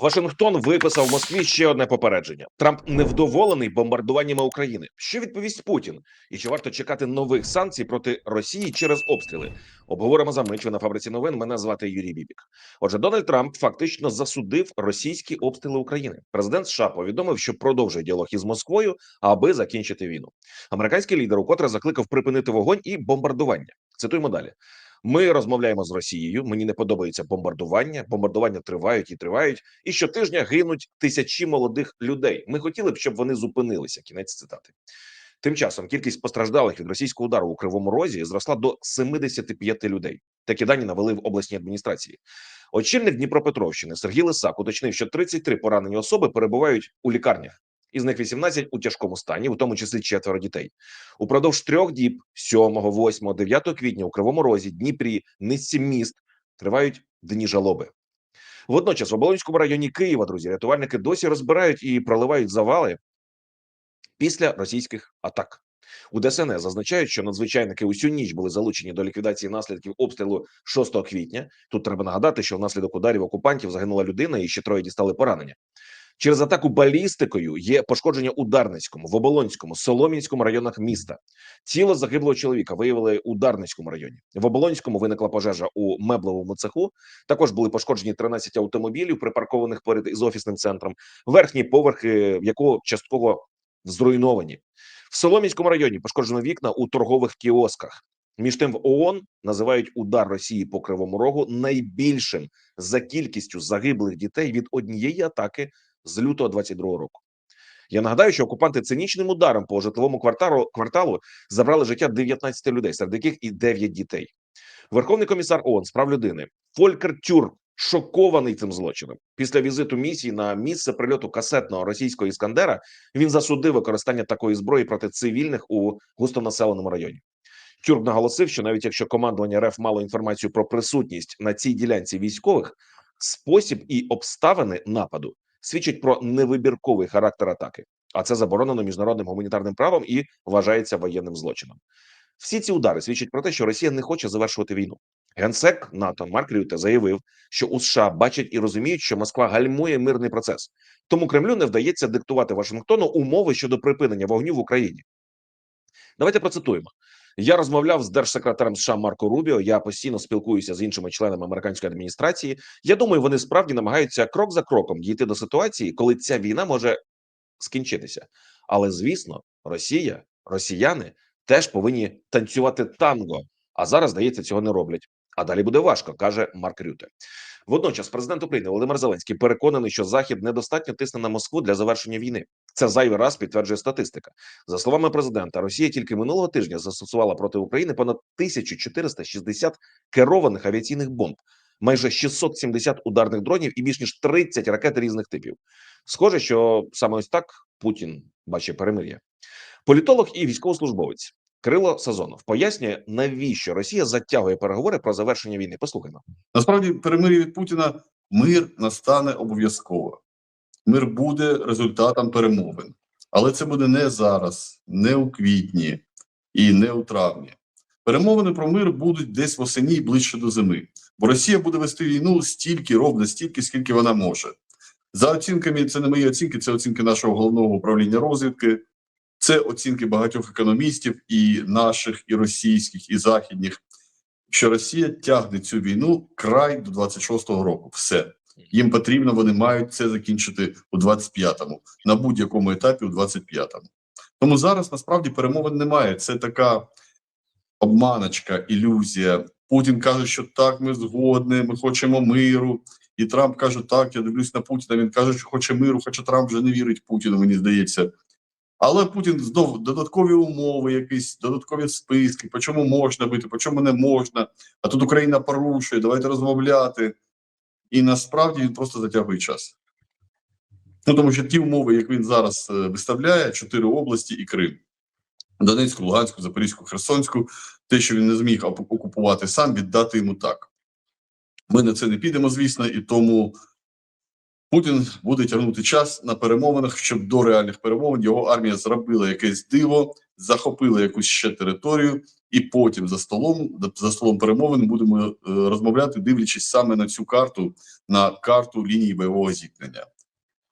Вашингтон виписав Москві ще одне попередження. Трамп невдоволений бомбардуваннями України. Що відповість Путін? І чи варто чекати нових санкцій проти Росії через обстріли? Обговоримо за мить. На фабриці новин. Мене звати Юрій Бібік. Отже, Дональд Трамп фактично засудив російські обстріли України. Президент США повідомив, що продовжує діалог із Москвою, аби закінчити війну. Американський лідер укотре закликав припинити вогонь і бомбардування. Цитуємо далі. Ми розмовляємо з Росією. Мені не подобається бомбардування. Бомбардування тривають і тривають, і щотижня гинуть тисячі молодих людей. Ми хотіли б, щоб вони зупинилися. Кінець цитати. Тим часом кількість постраждалих від російського удару у кривому розі зросла до 75 людей. Такі дані навели в обласній адміністрації. Очільник Дніпропетровщини Сергій Лисак уточнив, що 33 поранені особи перебувають у лікарнях. Із них 18 у тяжкому стані, у тому числі четверо дітей. Упродовж трьох діб 7, 8, 9 квітня у Кривому Розі, Дніпрі, низці міст тривають дні жалоби. Водночас в Оболонському районі Києва, друзі, рятувальники досі розбирають і проливають завали після російських атак. У ДСНС зазначають, що надзвичайники усю ніч були залучені до ліквідації наслідків обстрілу 6 квітня. Тут треба нагадати, що внаслідок ударів окупантів загинула людина і ще троє дістали поранення. Через атаку балістикою є пошкодження у Дарницькому, в Оболонському, Солом'янському районах міста. Тіло загиблого чоловіка виявили у Дарницькому районі. В Оболонському виникла пожежа у меблевому цеху. Також були пошкоджені 13 автомобілів, припаркованих поряд із офісним центром, верхні поверхи якого частково зруйновані. В Солом'янському районі пошкоджено вікна у торгових кіосках. Між тим, в ООН називають удар Росії по Кривому Рогу найбільшим за кількістю загиблих дітей від однієї атаки з лютого 22 року. Я нагадаю, що окупанти цинічним ударом по житловому кварталу кварталу забрали життя 19 людей, серед яких і 9 дітей. Верховний комісар ООН з прав людини Фолькер Тюрк шокований цим злочином. Після візиту місії на місце прильоту касетного російського іскандера він засудив використання такої зброї проти цивільних у густонаселеному районі. Тюрк наголосив, що навіть якщо командування РФ мало інформацію про присутність на цій ділянці військових, спосіб і обставини нападу свідчить про невибірковий характер атаки, а це заборонено міжнародним гуманітарним правом і вважається воєнним злочином. Всі ці удари свідчать про те, що Росія не хоче завершувати війну. Генсек НАТО Марк Рюте заявив, що у США бачать і розуміють, що Москва гальмує мирний процес, тому Кремлю не вдається диктувати Вашингтону умови щодо припинення вогню в Україні. Давайте процитуємо. Я розмовляв з держсекретарем США Марко Рубіо. Я постійно спілкуюся з іншими членами американської адміністрації. Я думаю, вони справді намагаються крок за кроком дійти до ситуації, коли ця війна може скінчитися. Але звісно, Росія, росіяни теж повинні танцювати танго. А зараз, здається, цього не роблять. А далі буде важко, каже Марк Рюте. Водночас, президент України Володимир Зеленський переконаний, що Захід недостатньо тисне на Москву для завершення війни. Це зайвий раз підтверджує статистика. За словами президента, Росія тільки минулого тижня застосувала проти України понад 1460 керованих авіаційних бомб, майже 670 ударних дронів і більш ніж 30 ракет різних типів. Схоже, що саме ось так Путін бачить перемир'я. Політолог і військовослужбовець Кирило Сазонов пояснює, навіщо Росія затягує переговори про завершення війни. Послухаймо. Насправді, перемир'я від Путіна мир настане обов'язково. Мир буде результатом перемовин, але це буде не зараз, не у квітні і не у травні. Перемовини про мир будуть десь восені і ближче до зими, бо Росія буде вести війну стільки, ровно стільки, скільки вона може. За оцінками, це не мої оцінки, це оцінки нашого головного управління розвідки, це оцінки багатьох економістів, і наших, і російських, і західних. Що Росія тягне цю війну край до 26-го року. Все їм потрібно, вони мають це закінчити у 25-му, на будь-якому етапі у 25-му. Тому зараз насправді перемовин немає. Це така обманочка, ілюзія. Путін каже, що так, ми згодні, ми хочемо миру. І Трамп каже, так, я дивлюсь на Путіна. Він каже, що хоче миру, хоча Трамп вже не вірить Путіну, мені здається. Але Путін знов додаткові умови, якісь додаткові списки, по чому можна бити, по чому не можна. А тут Україна порушує, давайте розмовляти. І насправді він просто затягує час. Ну тому що ті умови, як він зараз е, виставляє, чотири області і Крим. Донецьку, Луганську, Запорізьку, Херсонську, те, що він не зміг окупувати сам, віддати йому так. Ми на це не підемо, звісно, і тому Путін буде тягнути час на перемовинах, щоб до реальних перемовин його армія зробила якесь диво, захопила якусь ще територію і потім за столом за столом перемовин будемо е, розмовляти, дивлячись саме на цю карту, на карту лінії бойового зіткнення.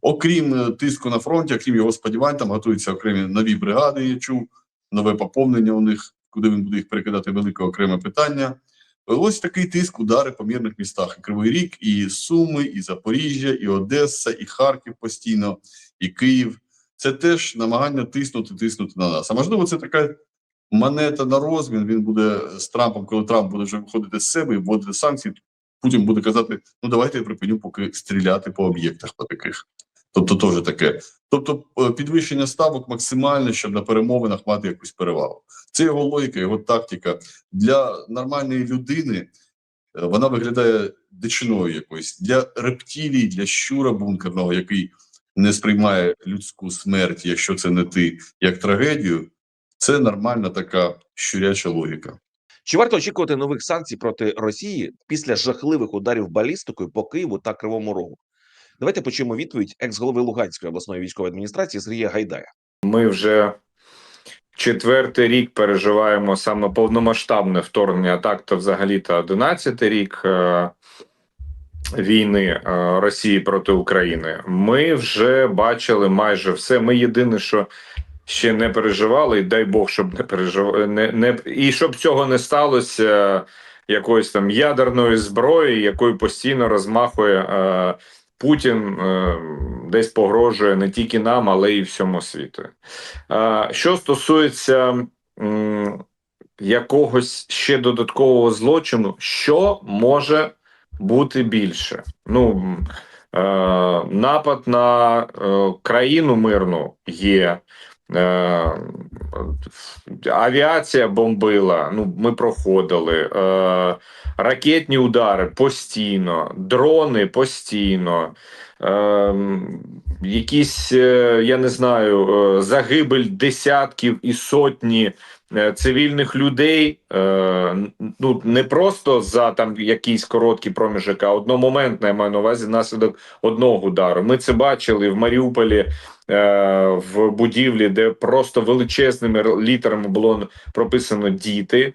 Окрім е, тиску на фронті, окрім його сподівань, там готуються окремі нові бригади. Я чув нове поповнення у них, куди він буде їх перекидати, велике окреме питання. Ось такий тиск, удари по мирних містах. І Кривий Ріг, і Суми, і Запоріжжя, і Одеса, і Харків постійно, і Київ. Це теж намагання тиснути, тиснути на нас. А можливо, це така монета на розмін. Він буде з Трампом, коли Трамп буде вже виходити з себе і вводити санкції. Путін буде казати: ну давайте я припиню поки стріляти по об'єктах по таких. Тобто, теж таке. Тобто, е, підвищення ставок максимальне, щоб на перемовинах мати якусь перевагу. Це його логіка, його тактика для нормальної людини. е, Вона виглядає дичиною якоюсь для рептилій, для щура бункерного, який не сприймає людську смерть, якщо це не ти, як трагедію. Це нормальна така щуряча логіка. Чи варто очікувати нових санкцій проти Росії після жахливих ударів балістикою по Києву та Кривому Рогу? Давайте почуємо відповідь екс-голови Луганської обласної військової адміністрації Сергія Гайдая. Ми вже четвертий рік переживаємо саме повномасштабне вторгнення, так то взагалі то 11 рік е, війни е, Росії проти України. Ми вже бачили майже все. Ми єдине, що ще не переживали, і дай Бог, щоб не переживали, не, не і щоб цього не сталося. е, Якоїсь там ядерної зброї, якою постійно розмахує е, Путін, е, десь погрожує не тільки нам, але й всьому світу. Е, Що стосується м, якогось ще додаткового злочину, що може бути більше? Ну е, напад на е, країну мирну є. Е, авіація бомбила. Ну, ми проходили. Е, ракетні удари постійно, дрони постійно. Е, якісь, е, я не знаю, е, загибель десятків і сотні е, цивільних людей. Ну, не просто за там якийсь короткий проміжок, а одномоментно, я маю на увазі наслідок одного удару. Ми це бачили в Маріуполі. В будівлі, де просто величезними літерами було прописано діти.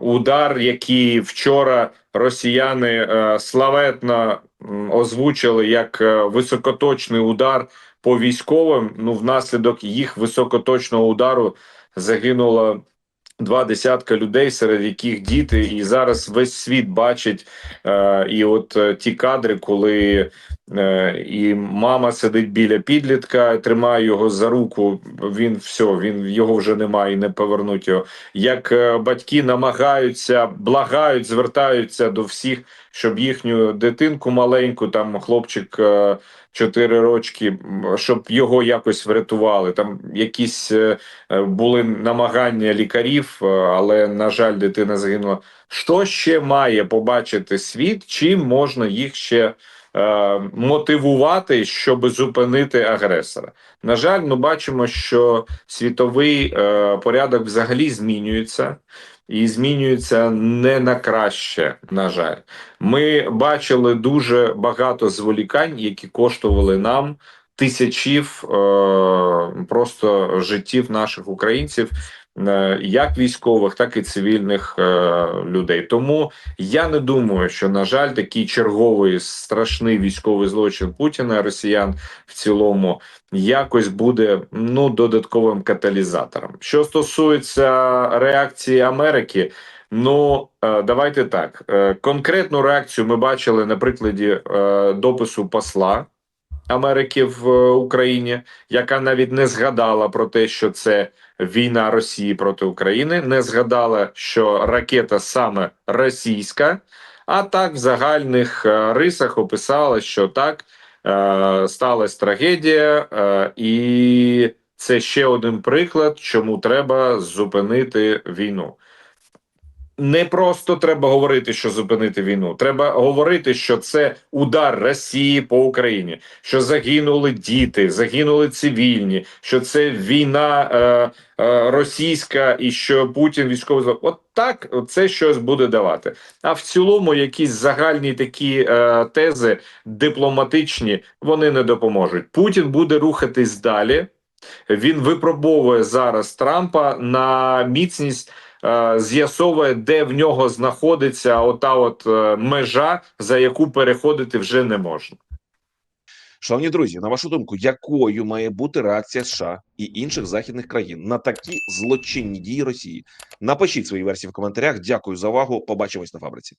Удар, який вчора росіяни славетно озвучили як е, високоточний удар по військовим. Ну, внаслідок їх високоточного удару загинуло два десятка людей, серед яких діти, і зараз весь світ бачить. Е, і от е, ті кадри, коли і мама сидить біля підлітка, тримає його за руку. Він все, він його вже немає і не повернуть його. Як е, батьки намагаються, благають, звертаються до всіх, щоб їхню дитинку маленьку, там хлопчик. Чотири рочки, щоб його якось врятували. Там якісь е, е, були намагання лікарів, е, але на жаль, дитина загинула. Що ще має побачити світ? Чим можна їх ще мотивувати, щоб зупинити агресора? На жаль, ми бачимо, що світовий порядок взагалі змінюється. І змінюється не на краще, на жаль. Ми бачили дуже багато зволікань, які коштували нам тисячів е, просто життів наших українців, як військових, так і цивільних е, людей. Тому я не думаю, що на жаль, такий черговий страшний військовий злочин Путіна Росіян в цілому якось буде ну додатковим каталізатором. Що стосується реакції Америки. Ну, е, давайте так. Е, Конкретну реакцію ми бачили на прикладі е, допису посла Америки в е, Україні, яка навіть не згадала про те, що це війна Росії проти України, не згадала, що ракета саме російська, а так в загальних е, рисах описала, що так е, сталася трагедія, і це ще один приклад, чому треба зупинити війну не просто треба говорити, що зупинити війну. Треба говорити, що це удар Росії по Україні, що загинули діти, загинули цивільні, що це війна е, е, російська, і що Путін військовий. От так це щось буде давати. А в цілому, якісь загальні такі е, тези дипломатичні вони не допоможуть. Путін буде рухатись далі. Він випробовує зараз Трампа на міцність з'ясовує, де в нього знаходиться ота от е, межа, за яку переходити вже не можна. Шановні друзі, на вашу думку, якою має бути реакція США і інших західних країн на такі злочинні дії Росії? Напишіть свої версії в коментарях. Дякую за увагу. Побачимось на фабриці.